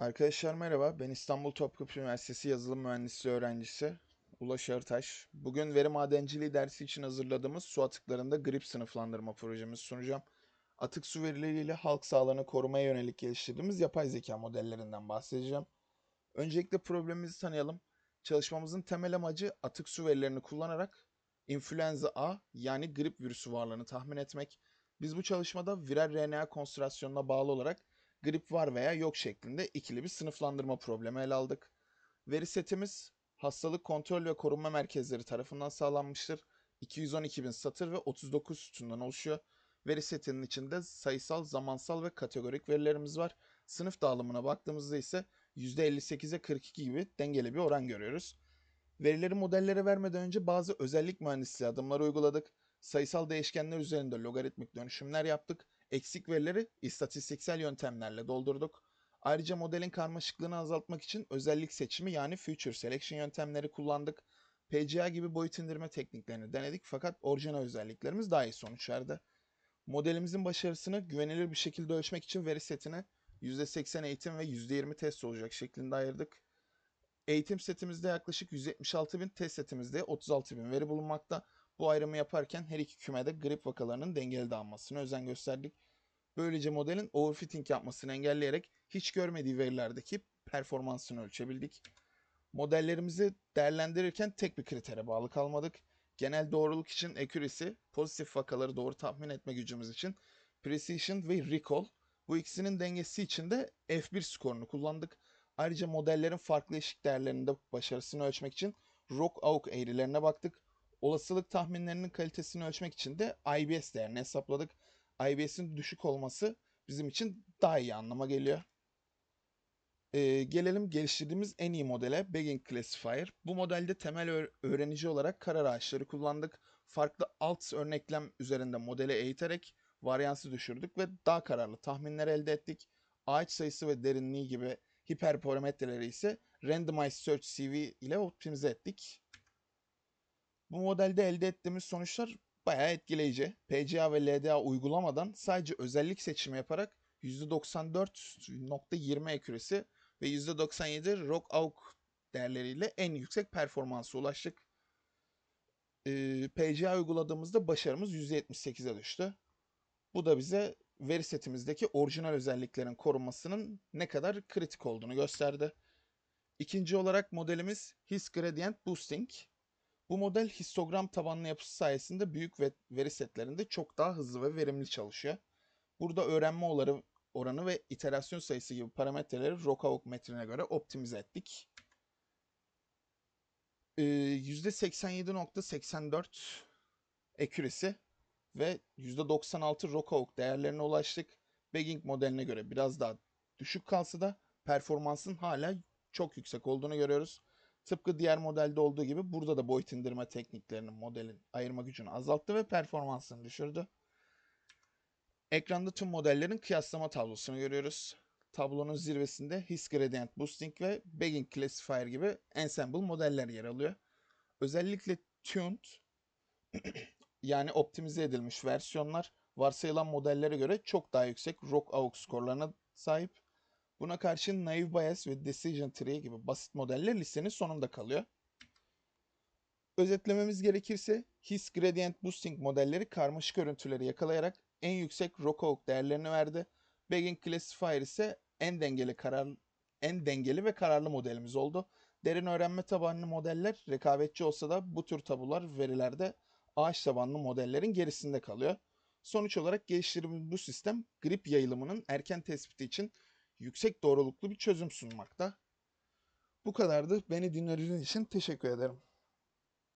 Arkadaşlar merhaba. Ben İstanbul Topkapı Üniversitesi Yazılım Mühendisliği öğrencisi Ulaş Arıtaş. Bugün veri madenciliği dersi için hazırladığımız su atıklarında grip sınıflandırma projemizi sunacağım. Atık su verileriyle halk sağlığını korumaya yönelik geliştirdiğimiz yapay zeka modellerinden bahsedeceğim. Öncelikle problemimizi tanıyalım. Çalışmamızın temel amacı atık su verilerini kullanarak influenza A yani grip virüsü varlığını tahmin etmek. Biz bu çalışmada viral RNA konsantrasyonuna bağlı olarak grip var veya yok şeklinde ikili bir sınıflandırma problemi ele aldık. Veri setimiz hastalık kontrol ve korunma merkezleri tarafından sağlanmıştır. 212 bin satır ve 39 sütundan oluşuyor. Veri setinin içinde sayısal, zamansal ve kategorik verilerimiz var. Sınıf dağılımına baktığımızda ise %58'e 42 gibi dengeli bir oran görüyoruz. Verileri modellere vermeden önce bazı özellik mühendisliği adımları uyguladık. Sayısal değişkenler üzerinde logaritmik dönüşümler yaptık eksik verileri istatistiksel yöntemlerle doldurduk. Ayrıca modelin karmaşıklığını azaltmak için özellik seçimi yani Future Selection yöntemleri kullandık. PGA gibi boyut indirme tekniklerini denedik fakat orijinal özelliklerimiz daha iyi sonuç verdi. Modelimizin başarısını güvenilir bir şekilde ölçmek için veri setine %80 eğitim ve %20 test olacak şeklinde ayırdık. Eğitim setimizde yaklaşık 176 bin, test setimizde 36 bin veri bulunmakta. Bu ayrımı yaparken her iki kümede grip vakalarının dengeli dağılmasına özen gösterdik. Böylece modelin overfitting yapmasını engelleyerek hiç görmediği verilerdeki performansını ölçebildik. Modellerimizi değerlendirirken tek bir kritere bağlı kalmadık. Genel doğruluk için accuracy, pozitif vakaları doğru tahmin etme gücümüz için precision ve recall. Bu ikisinin dengesi için de F1 skorunu kullandık. Ayrıca modellerin farklı eşik değerlerinde başarısını ölçmek için ROC-AUC eğrilerine baktık. Olasılık tahminlerinin kalitesini ölçmek için de IBS değerini hesapladık. IBS'in düşük olması bizim için daha iyi anlama geliyor. Ee, gelelim geliştirdiğimiz en iyi modele Bagging Classifier. Bu modelde temel öğrenici olarak karar ağaçları kullandık. Farklı alt örneklem üzerinde modele eğiterek varyansı düşürdük ve daha kararlı tahminler elde ettik. Ağaç sayısı ve derinliği gibi hiperparametreleri ise Randomized Search CV ile optimize ettik. Bu modelde elde ettiğimiz sonuçlar bayağı etkileyici. PCA ve LDA uygulamadan sadece özellik seçimi yaparak %94.20 accuracy ve %97 ROC AUC değerleriyle en yüksek performansa ulaştık. Ee, PCA uyguladığımızda başarımız %78'e düştü. Bu da bize veri setimizdeki orijinal özelliklerin korunmasının ne kadar kritik olduğunu gösterdi. İkinci olarak modelimiz His Gradient Boosting. Bu model histogram tabanlı yapısı sayesinde büyük veri setlerinde çok daha hızlı ve verimli çalışıyor. Burada öğrenme oranı ve iterasyon sayısı gibi parametreleri ROCAVOC metrine göre optimize ettik. Ee, %87.84 accuracy ve %96 ROCAVOC değerlerine ulaştık. Bagging modeline göre biraz daha düşük kalsa da performansın hala çok yüksek olduğunu görüyoruz. Tıpkı diğer modelde olduğu gibi burada da boyut indirme tekniklerinin modelin ayırma gücünü azalttı ve performansını düşürdü. Ekranda tüm modellerin kıyaslama tablosunu görüyoruz. Tablonun zirvesinde His Gradient Boosting ve Bagging Classifier gibi ensemble modeller yer alıyor. Özellikle tuned yani optimize edilmiş versiyonlar varsayılan modellere göre çok daha yüksek ROC AUX skorlarına sahip. Buna karşın Naive Bias ve Decision Tree gibi basit modeller listenin sonunda kalıyor. Özetlememiz gerekirse His Gradient Boosting modelleri karmaşık örüntüleri yakalayarak en yüksek ROCOG değerlerini verdi. Bagging Classifier ise en dengeli karar en dengeli ve kararlı modelimiz oldu. Derin öğrenme tabanlı modeller rekabetçi olsa da bu tür tabular verilerde ağaç tabanlı modellerin gerisinde kalıyor. Sonuç olarak geliştirdiğimiz bu sistem grip yayılımının erken tespiti için yüksek doğruluklu bir çözüm sunmakta. Bu kadardı. Beni dinlediğiniz için teşekkür ederim.